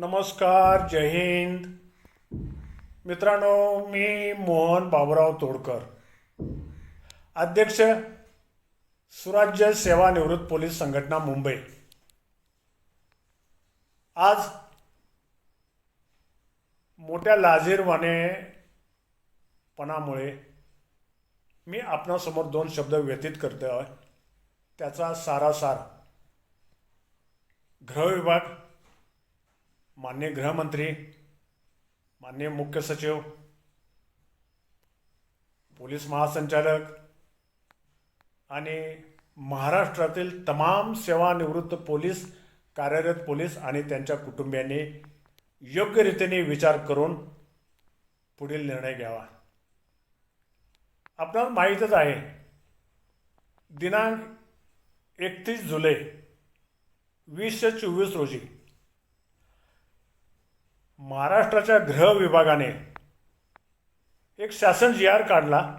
नमस्कार जय हिंद. मित्रांनो मी मोहन बाबुराव तोडकर अध्यक्ष सुराज्य सेवानिवृत्त पोलीस संघटना मुंबई. आज मोठ्या लाजीरवानेपणामुळे मी आपणासमोर दोन शब्द व्यतीत करतो आहे त्याचा सारासार गृहविभाग मान्य गृहमंत्री मान्य मुख्य सचिव पोलीस महासंचालक आणि महाराष्ट्रातील तमाम सेवानिवृत्त पोलीस कार्यरत पोलीस आणि त्यांच्या कुटुंबियांनी योग्य रीतीने विचार करून पुढील निर्णय घ्यावा. आपल्याला माहीतच आहे दिनांक एकतीस जुलै वीसशे चोवीस रोजी महाराष्ट्राच्या गृह विभागाने एक शासन जी आर काढला.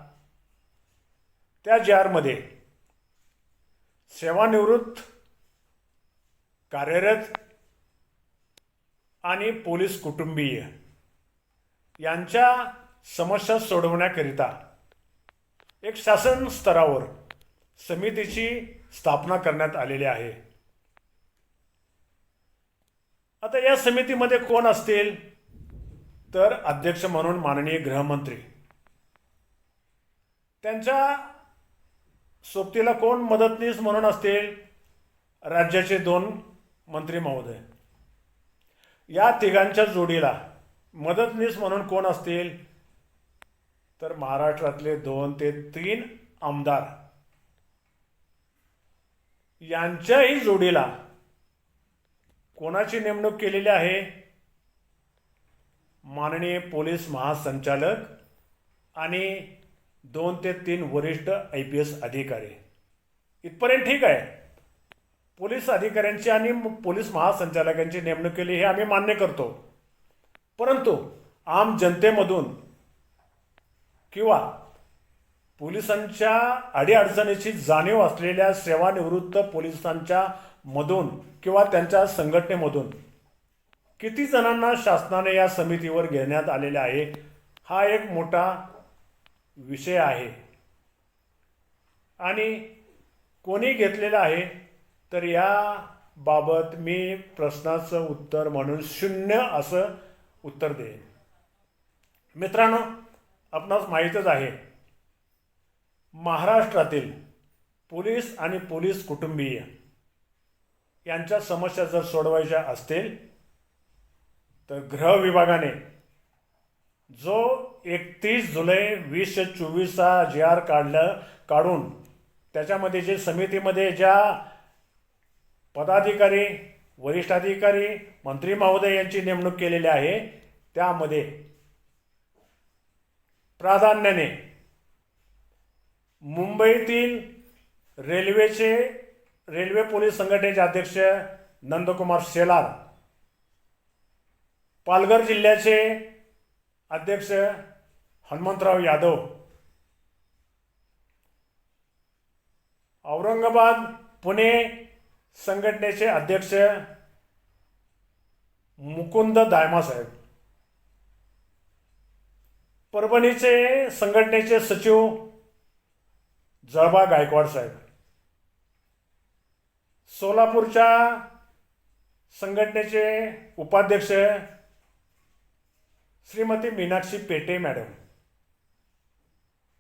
त्या जी आरमध्ये सेवानिवृत्त कार्यरत आणि पोलीस कुटुंबीय यांच्या समस्या सोडवण्याकरिता एक शासन स्तरावर समितीची स्थापना करण्यात आलेली आहे. आता या समितीमध्ये कोण असतील? तर अध्यक्ष म्हणून माननीय गृहमंत्री. त्यांच्या सोबतीला कोण मदतनीस म्हणून असतील? राज्याचे दोन मंत्री महोदय. या तिघांच्या जोडीला मदतनीस म्हणून कोण असतील? तर महाराष्ट्रातले दोन ते तीन आमदार. यांच्याही जोडीला कोणाची नेमणूक केलेली आहे? माननीय पोलीस महासंचालक आणि दोन ते तीन वरिष्ठ आय पी एस अधिकारी. इथपर्यंत ठीक आहे. पोलीस अधिकाऱ्यांची आणि पोलीस महासंचालकांची नेमणूक केली हे आम्ही मान्य करतो. परंतु आम जनतेमधून किंवा पोलिसांच्या अडीअडचणीची जाणीव असलेल्या सेवानिवृत्त पोलिसांच्या मधून किंवा त्यांच्या संघटनेमधून किती जणांना शासनाने या समितीवर घेण्यात आलेले आहे हा एक मोठा विषय आहे. आणि कोणी घेतलेला आहे तर या बाबत मी प्रश्नाचं उत्तर म्हणून शून्य असं उत्तर देईन. मित्रांनो आपणास माहीतच आहे महाराष्ट्रातील पोलीस आणि पोलीस कुटुंबीय यांच्या समस्या जर सोडवायच्या असतील तर गृह विभागाने जो एकतीस जुलै वीसशे चोवीसचा जी आर काढलं काढून त्याच्यामध्ये जे समितीमध्ये ज्या पदाधिकारी वरिष्ठ अधिकारी मंत्री महोदय यांची नेमणूक केलेली आहे त्यामध्ये प्राधान्याने मुंबईतील रेल्वेचे रेल्वे पोलीस संघटनेचे अध्यक्ष नंदकुमार शेलार पालघर जिल्ह्याचे अध्यक्ष हनुमंतराव यादव औरंगाबाद पुणे संघटनेचे अध्यक्ष मुकुंद दायमा साहेब परभणीचे संघटनेचे सचिव जळबा गायकवाड साहेब. सोलापूरच्या संघटनेचे उपाध्यक्ष श्रीमती मीनाक्षी पेटे मॅडम.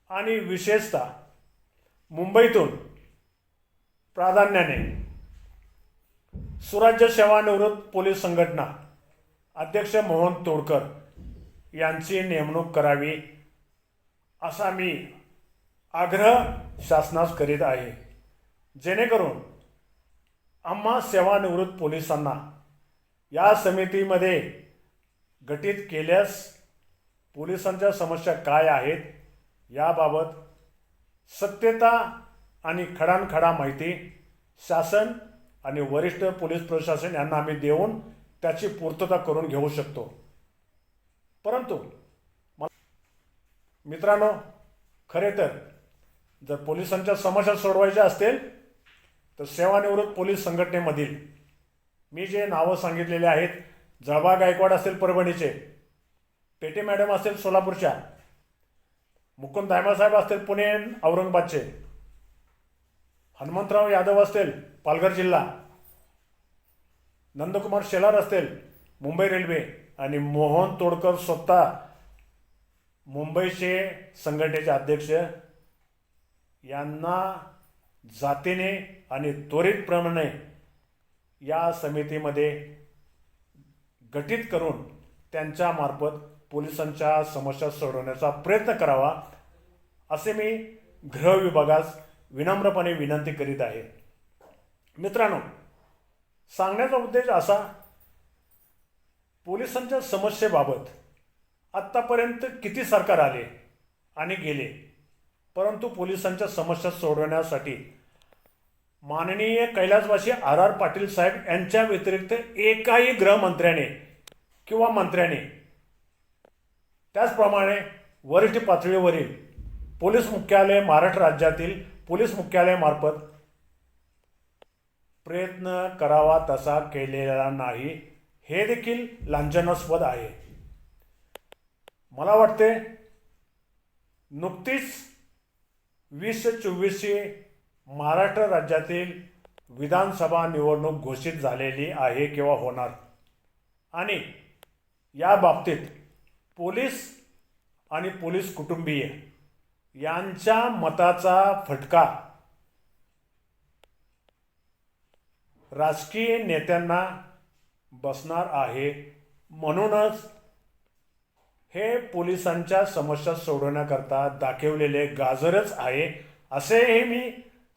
आणि विशेषतः मुंबईतून प्राधान्याने सुराज्य सेवानिवृत्त पोलीस संघटना अध्यक्ष मोहन तोडकर यांची नेमणूक करावी असा मी आग्रह शासनास करीत आहे. जेणेकरून आम्हा सेवानिवृत्त पोलिसांना. या समितीमध्ये गठीत केल्यास पोलिसांच्या समस्या काय आहेत याबाबत सत्यता आणि खडानखडा माहिती शासन आणि वरिष्ठ पोलीस प्रशासन यांना आम्ही देऊन त्याची पूर्तता करून घेऊ शकतो. परंतु मित्रांनो खरे तर जर पोलिसांच्या समस्या सोडवायच्या असतील तर सेवानिवृत्त पोलीस संघटनेमधील मी जे नावं सांगितलेले आहेत जळबा गायकवाड असेल परभणीचे पेटे मॅडम असेल सोलापूरच्या मुकुंद दायमासाहेब असतील पुणे औरंगाबादचे हनुमंतराव यादव असतील पालघर जिल्हा नंदकुमार शेलार असतील मुंबई रेल्वे आणि मोहन तोडकर स्वतः मुंबईचे संघटनेचे अध्यक्ष यांना जातीने आणि त्वरितप्रमाणे या समितीमध्ये गठीत करून त्यांच्यामार्फत पोलिसांच्या समस्या सोडवण्याचा प्रयत्न करावा असे मी गृह विभागास विनम्रपणे विनंती करीत आहे. मित्रांनो सांगण्याचा उद्देश असा पोलिसांच्या समस्येबाबत आत्तापर्यंत किती सरकार आले आणि गेले परंतु पोलिसांच्या समस्या सोडवण्यासाठी माननीय कैलासवासी आर आर पाटील साहेब यांच्या व्यतिरिक्त एकाही गृहमंत्र्याने किंवा मंत्र्याने त्याचप्रमाणे वरिष्ठ पातळीवरील पोलीस मुख्यालय महाराष्ट्र राज्यातील पोलीस मुख्यालयामार्फत प्रयत्न करावा तसा केलेला नाही हे देखील लांछनास्पद आहे. मला वाटते नुकतीच वीस चोवीसशे महाराष्ट्र राज्यातील विधानसभा निवडणूक घोषित झालेली आहे किंवा होणार. आणि या बाबतीत पोलीस आणि पोलीस कुटुंबीय यांच्या मताचा फटका राजकीय नेत्यांना बसणार आहे म्हणूनच हे पोलिसांच्या समस्या सोडवण्याकरता दाखवलेले गाजरच आहे असेही मी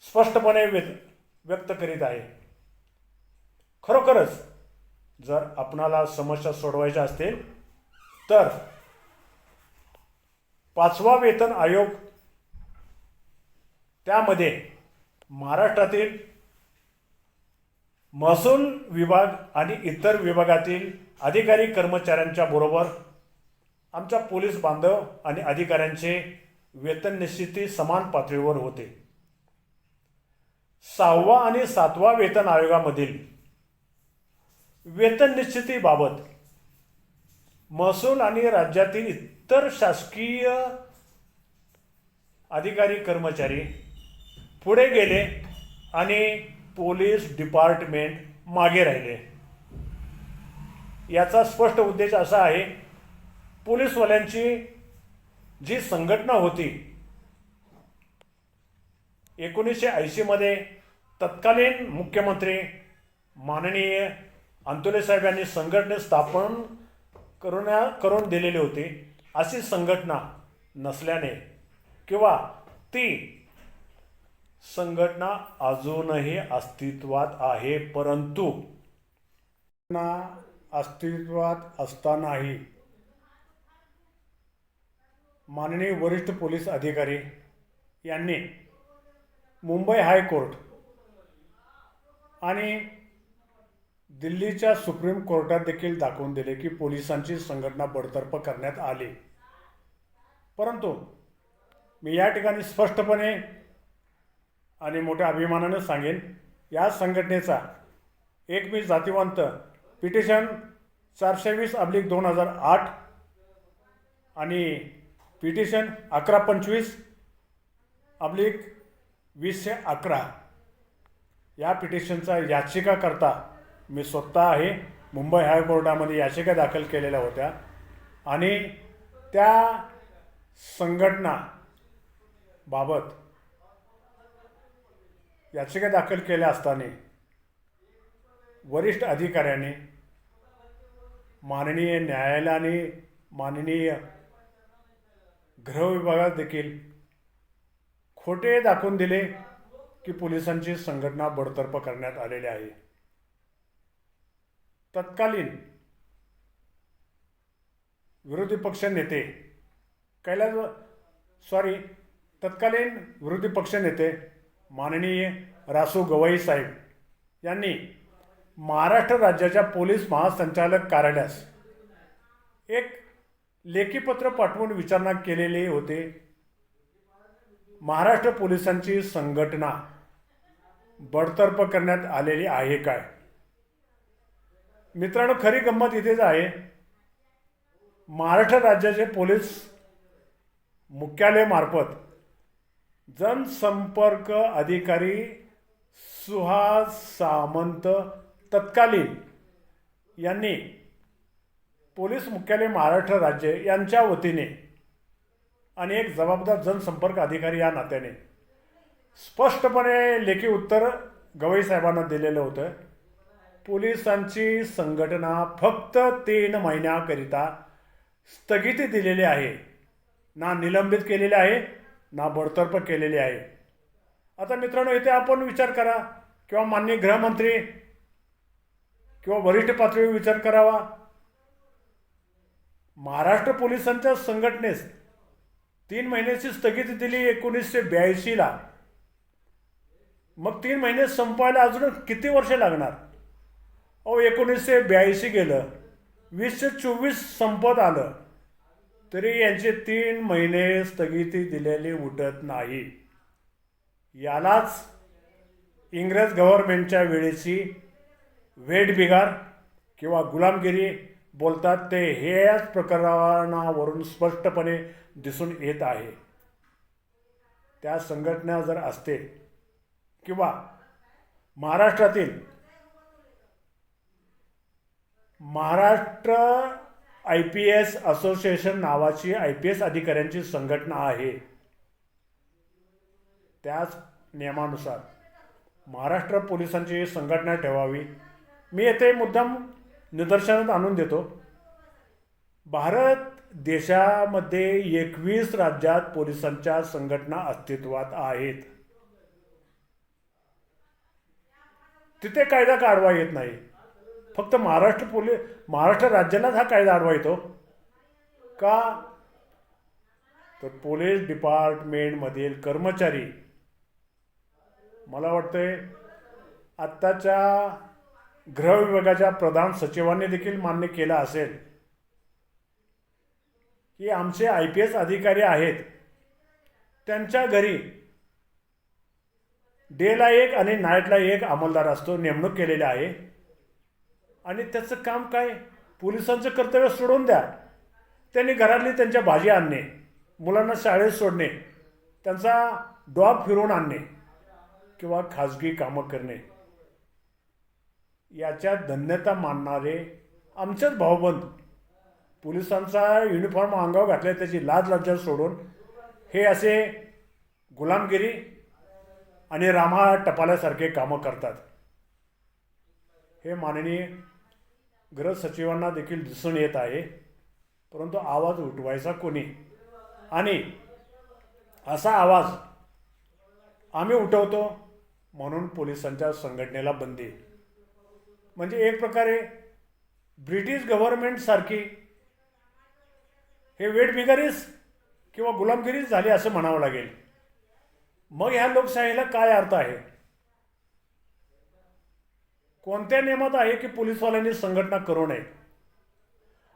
स्पष्टपणे व्यक्त व्यक्त करीत आहे. खरोखरच जर आपणाला समस्या सोडवायच्या असतील तर पाचवा वेतन आयोग त्यामध्ये महाराष्ट्रातील महसूल विभाग आणि इतर विभागातील अधिकारी कर्मचाऱ्यांच्या बरोबर आमच्या पोलीस बांधव आणि अधिकाऱ्यांचे वेतन निश्चिती समान पातळीवर होते. सहावा आणि सातवा वेतन आयोगामधील वेतन निश्चितीबाबत महसूल आणि राज्यातील इतर शासकीय अधिकारी कर्मचारी पुढे गेले आणि पोलीस डिपार्टमेंट मागे राहिले. याचा स्पष्ट उद्देश असा आहे पोलीसवाल्यांची जी संघटना होती एकोणीसशे ऐंशीमध्ये तत्कालीन मुख्यमंत्री माननीय अंतोले साहेब यांनी संघटने स्थापन करुण्या करून दिलेली होती. अशी संघटना नसल्याने किंवा ती संघटना अजूनही अस्तित्वात आहे परंतु ना अस्तित्वात असतानाही माननीय वरिष्ठ पोलीस अधिकारी यांनी मुंबई हायकोर्ट आणि दिल्लीच्या सुप्रीम कोर्टात देखील दाखवून दिले की पोलिसांची संघटना बडतर्फ करण्यात आली. परंतु मी या ठिकाणी स्पष्टपणे आणि मोठ्या अभिमानानं सांगेन या संघटनेचा एक मी जातीवंत पिटिशन चारशे वीस अब्लिक दोन हजार आठ आणि पिटिशन अकरा पंचवीस अब्लिक वीसशे अकरा. या पिटिशनचा याचिकाकर्ता मी स्वतः आहे. मुंबई हायकोर्टामध्ये याचिका दाखल केलेल्या होत्या. आणि त्या संघटना बाबत याचिका दाखल केल्या असताना वरिष्ठ अधिकाऱ्याने माननीय न्यायालयाने माननीय गृहविभागात देखील खोटे दाखवून दिले की पोलिसांची संघटना बडतर्फ करण्यात आलेली आहे. तत्कालीन विरोधी पक्ष नेते कैलास सॉरी तत्कालीन विरोधी पक्ष नेते माननीय रासू गवई साहेब यांनी महाराष्ट्र राज्याच्या पोलीस महासंचालक कार्यालयास एक लेखीपत्र पाठवून विचारणा केलेले होते. महाराष्ट्र पोलिसांची संघटना बडतर्फ करण्यात आलेली आहे काय? मित्रांनो खरी गंमत इथेच आहे. महाराष्ट्र राज्याचे पोलीस मुख्यालयामार्फत जनसंपर्क अधिकारी सुहास सामंत तत्कालीन यांनी पोलीस मुख्यालय महाराष्ट्र राज्य यांच्या वतीने आणि एक जबाबदार जनसंपर्क अधिकारी या नात्याने स्पष्टपणे लेखी उत्तर गवई साहेबांना दिलेलं होतं. पोलिसांची संघटना फक्त तीन महिन्याकरिता स्थगिती दिलेली आहे. ना निलंबित केलेली आहे ना बडतर्फ केलेली आहे. आता मित्रांनो इथे आपण विचार करा किंवा माननीय गृहमंत्री किंवा वरिष्ठ पातळीवर विचार करावा. महाराष्ट्र पोलिसांच्या संघटनेस तीन महिन्याची स्थगिती दिली एकोणीसशे ब्याऐंशीला. मग तीन महिने संपवायला अजून किती वर्ष लागणार? अहो एकोणीसशे ब्याऐंशी गेलं वीसशे चोवीस संपत आलं तरी यांचे तीन महिने स्थगिती दिलेली उठत नाही. यालाच इंग्रज गव्हर्नमेंटच्या वेळेची वेठबिगार किंवा गुलामगिरी बोलतात ते हेच प्रकरणावरून स्पष्टपणे दिसून येत आहे. त्या संघटना जर असते किंवा महाराष्ट्रातील Maharashtra I P S association नावाची आय पी एस अधिकाऱ्यांची संघटना आहे त्याच नियमानुसार महाराष्ट्र पोलिसांची संघटना ठेवावी. मी येथे मुद्दाम निदर्शनात आणून देतो. भारत देशामध्ये एकवीस राज्यात पोलिसांच्या संघटना अस्तित्वात आहेत. तिथे कायदा काढवा येत नाही. फक्त महाराष्ट्र पोलीस महाराष्ट्र राज्यालाच हा कायदा आडवा येतो. का? तर पोलीस डिपार्टमेंटमधील कर्मचारी मला वाटतंय आत्ताच्या गृह विभागाच्या प्रधान सचिवांनी देखील मान्य केलं असेल की आमचे आय पी एस अधिकारी आहेत. त्यांच्या घरी डेला एक आणि नाईटला एक अंमलदार असतो नेमणूक केलेली आहे. आणि त्याचं काम काय? पोलिसांचं कर्तव्य सोडून द्या. त्यांनी घरातली त्यांच्या भाजी आणणे मुलांना शाळेत सोडणे त्यांचा डॉग फिरवून आणणे किंवा खाजगी कामं करणे. याच्या धन्यता मानणारे आमचेच भाऊबंद. पोलिसांचा युनिफॉर्म अंगावर घातला त्याची लाज लज्जा सोडून. हे असे गुलामगिरी आणि रामा टपाल्यासारखे कामं करतात. हे माननीय गृह सचिवांना देखील दिसून येत आहे. परंतु आवाज उठवायचा कोणी? आणि असा आवाज आम्ही उठवतो म्हणून पोलिसांच्या संघटनेला बंदी. म्हणजे एक प्रकारे ब्रिटिश गव्हर्नमेंटसारखी हे वेठबिगारीच किंवा गुलामगिरीच झाली असं म्हणावं लागेल. मग ह्या लोकशाहीला काय अर्थ आहे? कोणत्या नियमात आहे की पोलिसवाल्यांनी संघटना करू नये?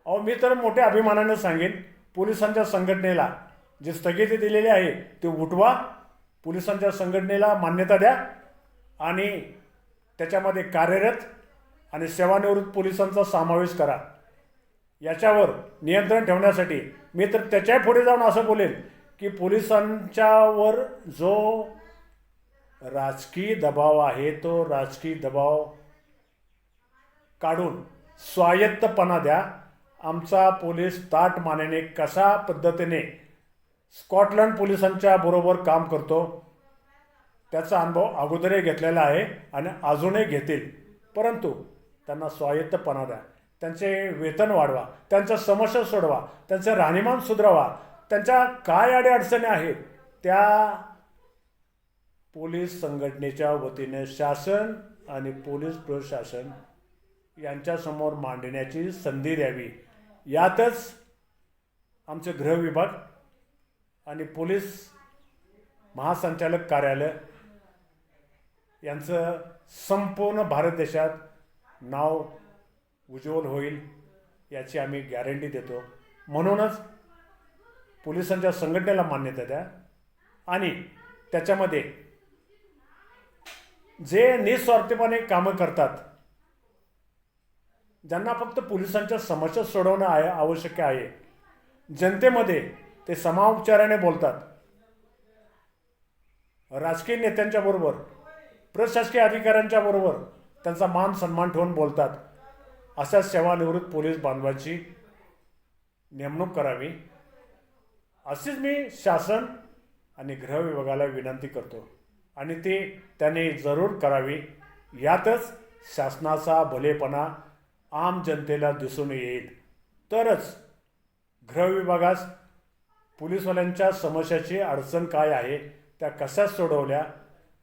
अहो मी तर मोठ्या अभिमानानं सांगेन पोलिसांच्या संघटनेला जी स्थगिती दिलेली आहे ते उठवा. पोलिसांच्या संघटनेला मान्यता द्या आणि त्याच्यामध्ये कार्यरत आणि सेवानिवृत्त पोलिसांचा समावेश करा. याच्यावर नियंत्रण ठेवण्यासाठी मी तर त्याच्या पुढे जाऊन असं बोलेन की पोलिसांच्यावर जो राजकीय दबाव आहे तो राजकीय दबाव काढून स्वायत्तपणा द्या. आमचा पोलीस ताट मानेने कशा पद्धतीने स्कॉटलंड पोलिसांच्या बरोबर काम करतो त्याचा अनुभव अगोदरही घेतलेला आहे आणि अजूनही घेतील. परंतु त्यांना स्वायत्तपणा द्या. त्यांचे वेतन वाढवा. त्यांच्या समस्या सोडवा. त्यांचं राहणीमान सुधारवा. त्यांच्या काय अडीअडचणी आहेत? त्या पोलीस संघटनेच्या वतीने शासन आणि पोलीस प्रशासन यांच्यासमोर मांडण्याची संधी द्यावी. यातच आमचे गृह विभाग आणि पोलीस महासंचालक कार्यालय यांचं संपूर्ण भारत देशात नाव उज्ज्वल होईल याची आम्ही गॅरंटी देतो. म्हणूनच पोलिसांच्या संघटनेला मान्यता द्या आणि त्याच्यामध्ये जे निस्वार्थीपणे कामं करतात ज्यांना फक्त पोलिसांच्या समस्या सोडवणं आहे आवश्यक आहे जनतेमध्ये ते समाउपचाराने बोलतात. राजकीय नेत्यांच्याबरोबर प्रशासकीय अधिकाऱ्यांच्या बरोबर त्यांचा मान सन्मान ठेवून बोलतात. अशा सेवानिवृत्त पोलीस बांधवाची नेमणूक करावी. अशीच मी शासन आणि गृह विभागाला विनंती करतो आणि ते त्याने जरूर करावी. यातच शासनाचा भलेपणा आम जनतेला दिसून येईल. तरच गृह विभागास पोलिसवाल्यांच्या समस्याची अडचण काय आहे त्या कशा सोडवल्या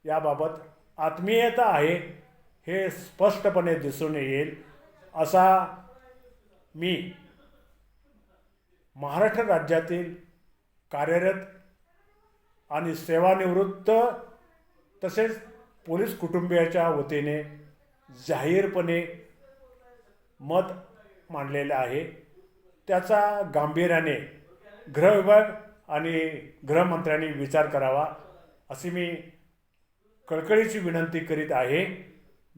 याबाबत आत्मीयता आहे हे स्पष्टपणे दिसून येईल असा मी महाराष्ट्र राज्यातील कार्यरत आणि सेवानिवृत्त तसेच पोलीस कुटुंबियाच्या वतीने जाहीरपणे मत मांडलेलं आहे. त्याचा गांभीर्याने गृहविभाग आणि गृहमंत्र्यांनी विचार करावा अशी मी कळकळीची विनंती करीत आहे.